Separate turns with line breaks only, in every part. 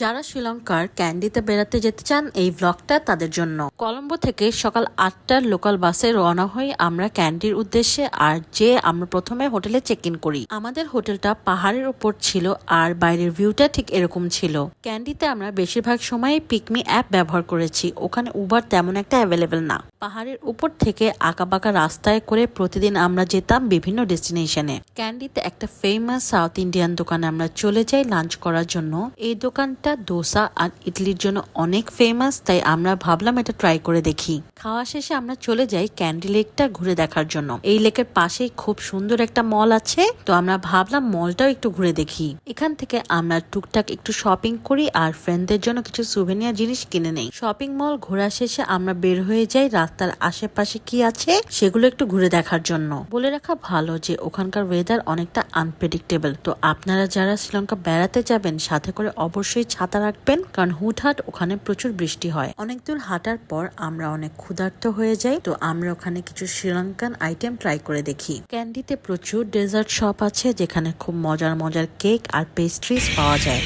যারা শ্রীলঙ্কার ক্যান্ডিতে বেড়াতে যেতে চান, এই ব্লগটা তাদের জন্য। কলম্বো থেকে সকাল আটটার লোকাল বাসে রওনা হয়ে আমরা ক্যান্ডির উদ্দেশ্যে, আর যে আমরা প্রথমে হোটেলে চেক ইন করি। আমাদের হোটেলটা পাহাড়ের উপর ছিল, আর বাইরের ভিউটা ঠিক এরকম ছিল। ক্যান্ডিতে আমরা বেশিরভাগ সময় পিকমি অ্যাপ ব্যবহার করেছি, ওখানে উবার তেমন একটা অ্যাভেলেবেল না। পাহাড়ের উপর থেকে আঁকাবাঁকা রাস্তায় করে প্রতিদিন আমরা যেতাম বিভিন্ন ডেস্টিনেশনে। ক্যান্ডিতে একটা ফেমাস সাউথ ইন্ডিয়ান দোকানে আমরা চলে যাই লাঞ্চ করার জন্য। এই দোকানটা দোসা আর ইডলির জন্য অনেক ফেমাস তাই আমরা ভাবলাম এটা ট্রাই করে দেখি। খাওয়া শেষে আমরা চলে যাই ক্যান্ডি লেকটা ঘুরে দেখার জন্য। এই লেকের পাশেই খুব সুন্দর একটা মল আছে, তো আমরা ভাবলাম মলটাও একটু ঘুরে দেখি। এখান থেকে আমরা টুকটাক একটু শপিং করি আর ফ্রেন্ডদের জন্য কিছু সুভেনিয়ার জিনিস কিনে নেই। শপিং মল ঘোরা শেষে আমরা বের হয়ে যাই রাস্তার আশেপাশে কি আছে সেগুলো একটু ঘুরে দেখার জন্য। বলে রাখা ভালো যে ওখানকার ওয়েদার অনেকটা আনপ্রেডিক্টেবল তো আপনারা যারা শ্রীলঙ্কা বেড়াতে যাবেন, সাথে করে অবশ্যই ছাতা রাখবেন, কারণ হুটহাট ওখানে প্রচুর বৃষ্টি হয়। অনেক দূর হাঁটার পর আমরা অনেক ক্ষুধার্ত হয়ে যাই, তো আমরা ওখানে কিছু শ্রীলঙ্কান আইটেম ট্রাই করে দেখি। ক্যান্ডিতে প্রচুর ডেজার্ট শপ আছে, যেখানে খুব মজার মজার কেক আর পেস্ট্রিজ পাওয়া যায়।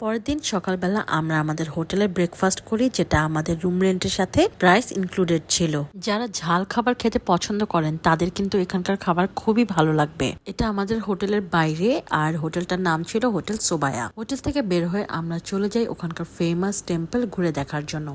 পরের দিন সকালবেলা আমরা আমাদের হোটেলে ব্রেকফাস্ট করি, যেটা আমাদের রুম রেন্টের সাথে প্রাইস ইনক্লুডেড ছিল। যারা ঝাল খাবার খেতে পছন্দ করেন, তাদের কিন্তু এখানকার খাবার খুবই ভালো লাগবে। এটা আমাদের হোটেলের বাইরে, আর হোটেলটার নাম ছিল হোটেল সোবায়া। হোটেল থেকে বের হয়ে আমরা চলে যাই ওখানকার ফেমাস টেম্পল ঘুরে দেখার জন্য।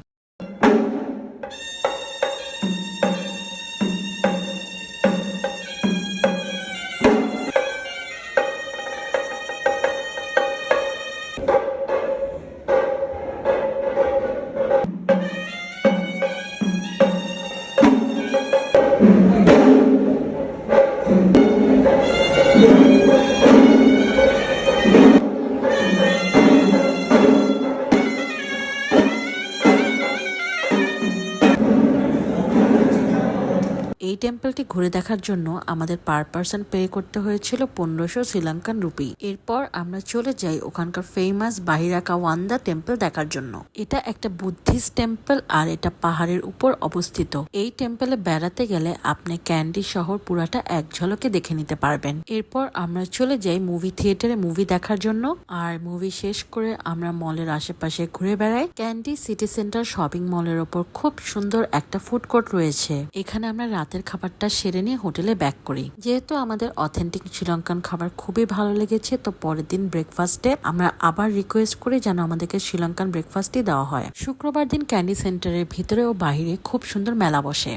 এই টেম্পলটি ঘুরে দেখার জন্য আমাদের পার পার্সন পে করতে হয়েছিল পনেরোশো শ্রীলঙ্কান রুপি এরপর আমরা চলে যাই ওখানকার ফেমাস বাহিরাকা ওয়ান্দা টেম্পল দেখার জন্য। এটা একটা বুদ্ধিস্ট টেম্পল আর এটা পাহাড়ের উপর অবস্থিত। এই টেম্পলে বেড়াতে গেলে আপনি ক্যান্ডি শহর পুরাটা এক ঝলকে দেখে নিতে পারবেন। এরপর আমরা চলে যাই মুভি থিয়েটারে মুভি দেখার জন্য। আর মুভি শেষ করে আমরা মলের আশেপাশে ঘুরে বেড়াই। ক্যান্ডি সিটি সেন্টার শপিং মলের ওপর খুব সুন্দর একটা ফুড কোর্ট রয়েছে। এখানে আমরা রাতের খাবারটা সেরে নিয়ে হোটেলে ব্যাক করি। যেহেতু আমাদের অথেন্টিক শ্রীলঙ্কান খাবার খুবই ভালো লেগেছে, তো পরের দিন ব্রেকফাস্টে আমরা আবার রিকোয়েস্ট করি যেন আমাদেরকে শ্রীলঙ্কান ব্রেকফাস্টই দেওয়া হয়। শুক্রবার দিন ক্যান্ডি সেন্টারের ভিতরে ও বাহিরে খুব সুন্দর মেলা বসে।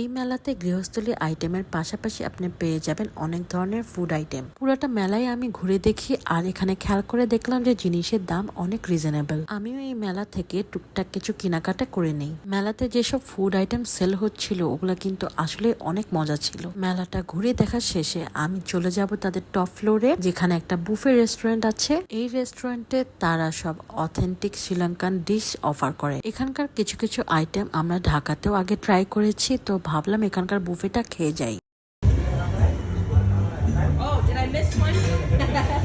এই মেলাতে গৃহস্থলী আইটেমের পাশাপাশি আপনি পেয়ে যাবেন অনেক ধরনের ফুড আইটেম পুরোটা মেলায় আমি ঘুরে দেখি আর এখানে খেয়াল করে দেখলাম যে জিনিসের দাম অনেক রিজনেবল আমিও এই মেলা থেকে টুকটাক কিছু কেনাকাটা করে নেই। মেলাতে যেসব ফুড আইটেম সেল হচ্ছিল, ওগুলা কিন্তু আসলে অনেক মজা ছিল। মেলাটা ঘুরে দেখার শেষে আমি চলে যাব তাদের টপ ফ্লোরে যেখানে একটা বুফে রেস্টুরেন্ট আছে। এই রেস্টুরেন্টে তারা সব অথেন্টিক শ্রীলঙ্কান ডিশ অফার করে। এখানকার কিছু কিছু আইটেম আমরা ঢাকাতেও আগে ট্রাই করেছি, তো ভাবলাম এখানকার বুফেটা খেয়ে যাই
Oh, did I miss one?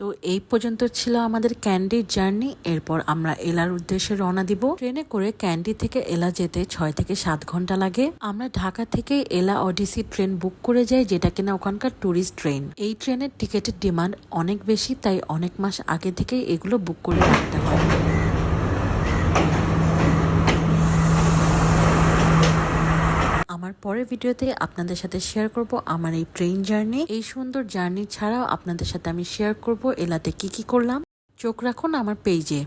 তো এই পর্যন্ত ছিল আমাদের ক্যান্ডির জার্নি। এরপর আমরা এলার উদ্দেশ্যে রওনা দিব। ট্রেনে করে ক্যান্ডি থেকে এলা যেতে ছয় থেকে সাত ঘণ্টা লাগে। আমরা ঢাকা থেকে এলা অডিসি ট্রেন বুক করে যাই, যেটা কিনা ওখানকার ট্যুরিস্ট ট্রেন। এই ট্রেনের টিকিটের ডিমান্ড অনেক বেশি, তাই অনেক মাস আগে থেকে এগুলো বুক করে রাখতে হয় আমার পরের ভিডিওতে আপনাদের সাথে শেয়ার করব আমার এই ট্রেন জার্নি এই সুন্দর জার্নি ছাড়াও আপনাদের সাথে আমি শেয়ার করব এলাতে কি কি করলাম। চোখ রাখুন আমার পেজে